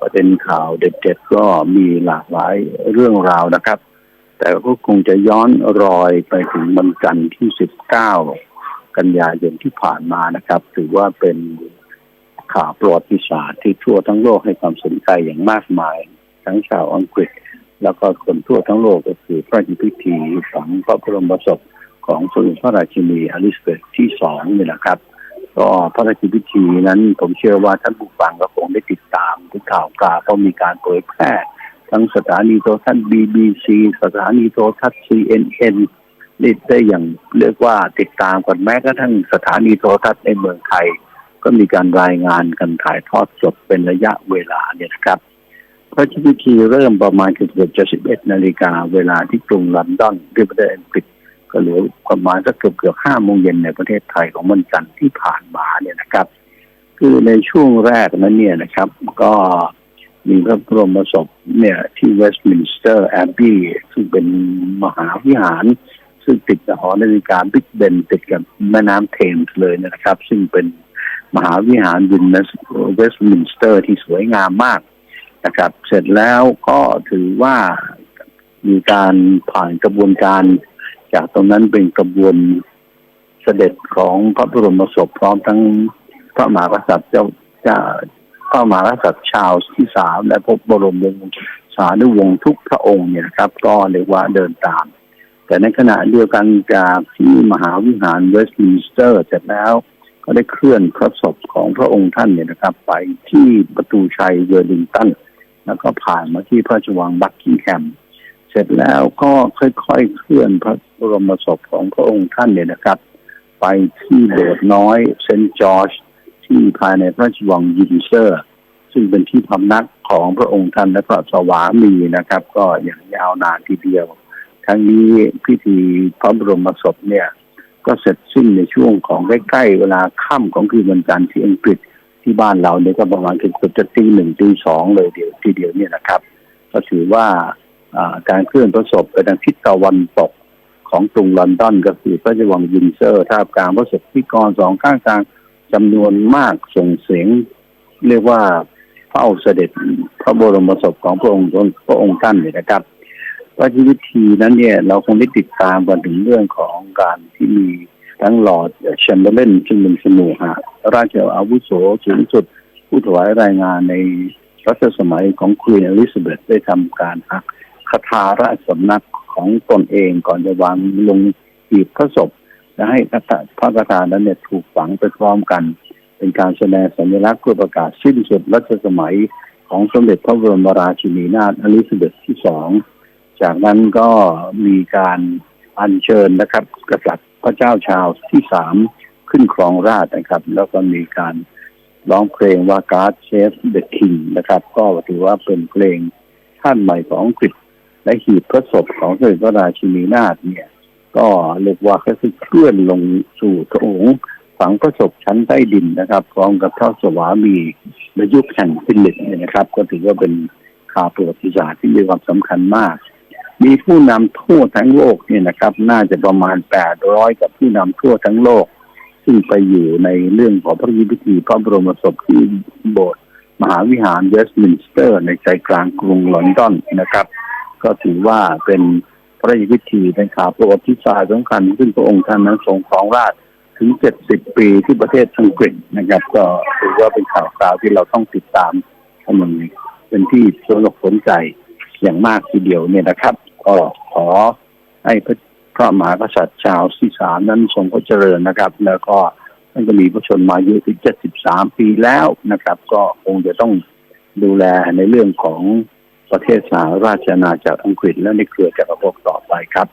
ประเด็นข่าวเด็ดๆก็มีหลากหลายเรื่องราวนะครับ แต่ก็คงจะย้อนรอยไปถึงวันจันทร์ที่ 19 กันยายนที่ผ่านมานะครับ ถือว่าเป็นข่าวประวัติศาสตร์ที่ทั่วทั้งโลกให้ความสนใจอย่างมากมาย ทั้งชาวอังกฤษ แล้วก็คนทั่วทั้งโลกก็คือพระราชพิธีฝังพระบรมศพของสมเด็จพระราชินีอลิซาเบธที่สองนี่แหละครับ ก็พระราชพิธีนั้นผมเชื่อว่าท่านผู้ฟังก็ค ได้ติดตามทุกข่าวกาเพราะมีการเผยแพร่ทั้งสถานีโทรทัศน์ BBC สถานีโทรทัศน์ CNN นี่ได้อย่างเรียกว่าติดตามกันแม้กระทั่งสถานีโทรทัศน์ในเมืองไทย ก็มีการรายงานกันถ่ายทอดสดเป็นระยะเวลาเนี่ยนะครับพระราชพิธีเริ่มประมาณเกือบจะ11นาฬิกาเวลาที่กรุงลอนดอนที่ประเทศอังกฤษก็เหลือประมาณสักเกือบเกือบห้าโมงเย็นในประเทศไทยของวันจันทร์ที่ผ่านมาเนี่ยนะครับ คือในช่วงแรกนั้นเนี่ยนะครับ ก็มีพระบรมศพเนี่ยที่เวสต์มินสเตอร์แอบบี้ซึ่งเป็นมหาวิหาร ซึ่งติดกับหอนาฬิกาบิ๊กเบนติดกับแม่น้ำเทมส์เลยนะครับ ซึ่งเป็นมหาวิหารวินเวสต์มินสเตอร์ที่สวยงามมากนะครับ เสร็จแล้วก็ถือว่ามีการผ่านกระบวนการ จากตรงนั้นเป็นกระบวนเสด็จของพระบรมศพพร้อมทั้ง พระมหากษัตริย์เจ้าพระมหากษัตริย์ชาวที่สามและพระบรมวงศานุวงศ์ทุกพระองค์เนี่ยนะครับ ก็เรียกว่าเดินตาม แต่ในขณะเดียวกันจากที่มหาวิหารเวสต์มินสเตอร์เสร็จแล้ว ก็ได้เคลื่อนพระศพของพระองค์ท่านเนี่ยนะครับ ไปที่ประตูชัยเวอร์ลิงตันแล้วก็ผ่านมาที่พระราชวังบักกิงแฮมเสร็จแล้วก็ค่อยๆเคลื่อนพระบรมศพของพระองค์ท่านเนี่ยนะครับ ไปที่โบสถ์น้อยเซนต์จอร์จ ที่ภายในพระราชวังยินเซอร์ ซึ่งเป็นที่พำนักของพระองค์ท่านและพระสวามีนะครับ ก็อย่างยาวนานทีเดียว ทั้งนี้พิธีพระบรมศพเนี่ย ก็เสร็จสิ้นในช่วงของใกล้ๆเวลาค่ำของคืนวันจันทร์ที่อังกฤษที่บ้านเราเนี่ยก็ประมาณเกือบจะตีหนึ่งตีสองเลยเดียวทีเดียวเนี่ยนะครับ ก็ถือว่าการเคลื่อนพระศพไปทางทิศตะวันตกของกรุงลอนดอนก็คือพระราชวังวินเซอร์ท่ามกลางพระศพที่กรสองข้างกลาง จำนวนมากส่งเสียง เรียกว่าเฝ้าเสด็จพระบรมศพของพระองค์พระองค์ท่านเนี่ยนะครับว่าที่วิธีนั้นเนี่ยเราคงได้ติดตามกันถึงเรื่องของการที่มีทั้งหลอดแชมเบอร์เลนซึ่งเป็นสมุหะราชอาวุโสสูงสุด ผู้ถวายรายงานในรัชสมัยของควีนอลิซาเบธได้ทำการหักคาถาราชสำนักของตนเองก่อนจะวางลงหีบพระศพ และให้พระคาถานั้นเนี่ยถูกฝังไปพร้อมกัน เป็นการแสดงสัญลักษณ์เพื่อประกาศสิ้นสุดรัชสมัยของสมเด็จพระบรมราชินีนาถอลิซาเบธที่สองจากนั้นก็มีการอัญเชิญนะครับ กษัตริย์พระเจ้าชาวที่สามขึ้นครองราชนะครับ แล้วก็มีการร้องเพลงว่า God Save the King นะครับ ก็ถือว่าเป็นเพลงท่านใหม่ของอังกฤษและหีบพระศพของสมเด็จพระราชินีนาถเนี่ย ก็เรียกว่าค่อเคลื่อนลงสู่โถงฝังพระศพชั้นใต้ดินนะครับพร้อมกับพระสวามีในยุคแห่งฟิลิปเนี่ยนะครับ ก็ถือว่าเป็นข่าวประวัติศาสตร์ที่มีความสำคัญมาก มีผู้นำทั่วทั้งโลกเนี่ยนะครับ น่าจะประมาณแปดร้อยกับผู้นำทั่วทั้งโลก ซึ่งไปอยู่ในเรื่องของพระพิธีพระบรมศพที่โบสถ์มหาวิหารเวสต์มินสเตอร์ ในใจกลางกรุงลอนดอนนะครับ ก็ถือว่าเป็น พระราชพิธีเป็นข่าวประวัติศาสตร์สำคัญซึ่งพระองค์ท่านนั้นทรงครองราชถึง 70 ปีที่ประเทศอังกฤษนะครับ ก็ถือว่าเป็นข่าวคราวที่เราต้องติดตามมันเป็นที่สนอกสนใจอย่างมากทีเดียวเนี่ยนะครับ ก็ขอให้พระพระมหากษัตริย์ชาวที่สามนั้นทรงพระเจริญนะครับ แล้วก็ท่านก็มีพระชนมายุถึง 73 ปีแล้วนะครับ ก็คงจะต้องดูแลในเรื่องของ ประเทศสหราชอาณาจักรอังกฤษและในเครือจักรภพต่อไปครับ